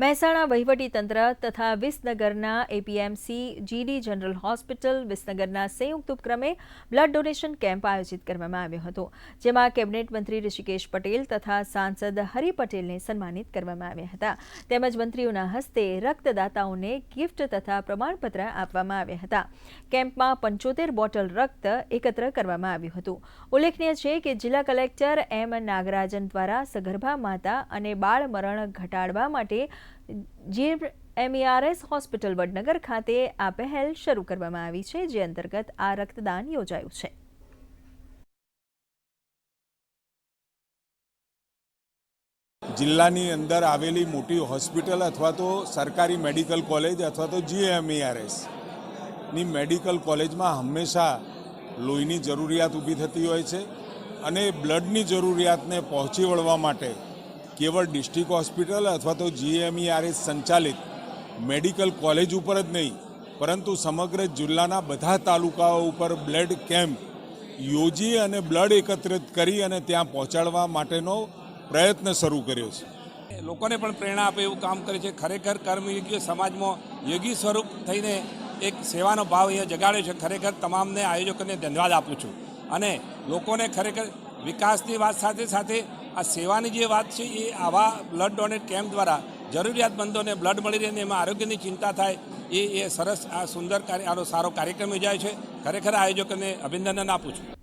મહેસાણા વહીવટીતંત્ર તથા વિસનગરના એપીએમસી જીડી જનરલ હોસ્પિટલ વિસનગરના સંયુક્ત ઉપક્રમે બ્લડ ડોનેશન કેમ્પ આયોજિત કરવામાં આવ્યો હતો, જેમાં કેબિનેટ મંત્રી ઋષિકેશ પટેલ તથા સાંસદ હરિ પટેલને સન્માનિત કરવામાં આવ્યા હતા. તેમજ મંત્રીઓના હસ્તે રક્તદાતાઓને ગિફ્ટ તથા પ્રમાણપત્ર આપવામાં આવ્યા હતા. કેમ્પમાં પંચોતેર બોટલ રક્ત એકત્ર કરવામાં આવ્યું હતું. ઉલ્લેખનીય છે કે જિલ્લા કલેક્ટર એમ નાગરાજન દ્વારા સગર્ભા માતા અને બાળ મરણ ઘટાડવા માટે જીવ એમઈઆરએસ હોસ્પિટલ વડનગર ખાતે આ પહેલ શરૂ કરવામાં આવી છે, જે અંતર્ગત આ રક્તદાન યોજાયું છે. જિલ્લાની અંદર આવેલી મોટી હોસ્પિટલ અથવા તો સરકારી મેડિકલ કોલેજ અથવા તો ની મેડિકલ કોલેજમાં હંમેશા લોહીની જરૂરિયાત ઊભી થતી હોય છે અને બ્લડની જરૂરિયાતને પહોંચી વળવા માટે કેવળ ડિસ્ટ્રિક્ટ હોસ્પિટલ અથવા તો જીએમઈઆરએસ સંચાલિત મેડિકલ કોલેજ ઉપર જ નહીં, પરંતુ સમગ્ર જિલ્લાના બધા તાલુકાઓ ઉપર બ્લડ કેમ્પ યોજી અને બ્લડ એકત્રિત કરી અને ત્યાં પહોંચાડવા માટેનો પ્રયત્ન શરૂ કર્યો છે. લોકોને પણ પ્રેરણા આપે એવું કામ કરે છે. ખરેખર કર્મયોગીઓ સમાજમાં યોગી સ્વરૂપ થઈને એક સેવાનો ભાવ એ જગાડ્યો છે. ખરેખર તમામને આયોજકોને ધન્યવાદ આપું છું. અને લોકોને ખરેખર વિકાસની વાત સાથે સાથે આ સેવાની જે વાત છે એ આવા બ્લડ ડોનેટ કેમ્પ દ્વારા જરૂરિયાતમંદોને બ્લડ મળી રહે અને એમાં આરોગ્યની ચિંતા થાય, એ એ સરસ, આ સુંદર કાર્ય, આનો સારો કાર્યક્રમ યોજાય છે. ખરેખર આયોજકોને અભિનંદન આપું છું.